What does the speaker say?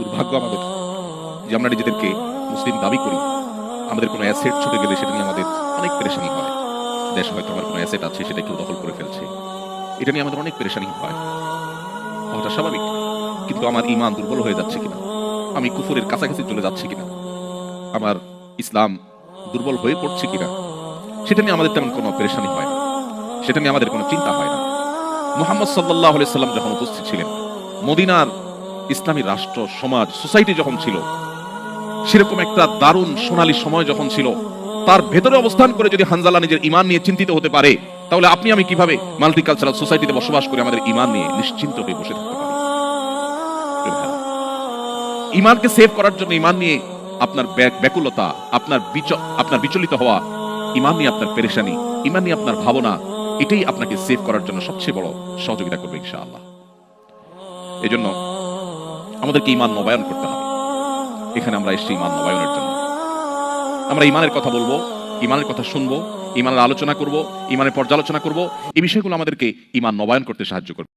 দুর্ভাগ্য আমাদের যে আমরা নিজেদেরকে মুসলিম দাবি করি। আমাদের কোনো অ্যাসেট ছুটে গেলে সেটা নিয়ে আমাদের অনেক পেরেশানি হয়। দেশে হয়তো আমার কোনো অ্যাসেট আছে, সেটা কেউ দখল করে ফেলছে। এটা নিয়ে আমাদের অনেক পেরেশানি হয়। হওয়াটা স্বাভাবিক। কিন্তু আমার ইমান দুর্বল হয়ে যাচ্ছে কিনা? আমি কুফুরের কাছাকাছি চলে যাচ্ছি কিনা? আমার ইসলাম দুর্বল হয়ে পড়ছে কিনা? সেটা নিয়ে আমাদের তেমন কোনো পেরেশানি হয় না। সেটা নিয়ে আমাদের কোনো চিন্তা হয় না। মোহাম্মদ সাল্লাহ সাল্লাম যখন উপস্থিত ছিলেন, মদিনার ইসলামী রাষ্ট্র, সমাজ, সোসাইটি যখন ছিল, সেরকম একটা দারুণ সোনালী সময় যখন ছিল, তার ভেতরে অবস্থান করে যদি হানজালা নিজের ইমান নিয়ে চিন্তিত হতে পারে, তাহলে আপনি আমি কীভাবে মাল্টিকালচারাল সোসাইটিতে বসবাস করে আমাদের ইমান নিয়ে নিশ্চিন্ত হয়ে বসে থাকতে পারি? ইমানকে সেভ করার জন্য ইমান নিয়ে আপনার ব্যাক- ব্যাকুলতা, আপনার আপনার বিচলিত হওয়া ইমান নিয়ে আপনার পেরেশানি ইমান নিয়ে আপনার ভাবনা, এটাই আপনাকে সেভ করার জন্য সবচেয়ে বড় সহযোগিতা করবে ইনশাআল্লাহ। এজন্য আমাদেরকে ইমান নবায়ন করতে হবে। এখানে আমরা এসেছি ইমান নবায়নের জন্য। আমরা ইমানের কথা বলব ইমানের কথা শুনব ইমানের আলোচনা করব ইমানের পর্যালোচনা করব। এই বিষয়গুলো আমাদেরকে ইমান নবায়ন করতে সাহায্য করবে।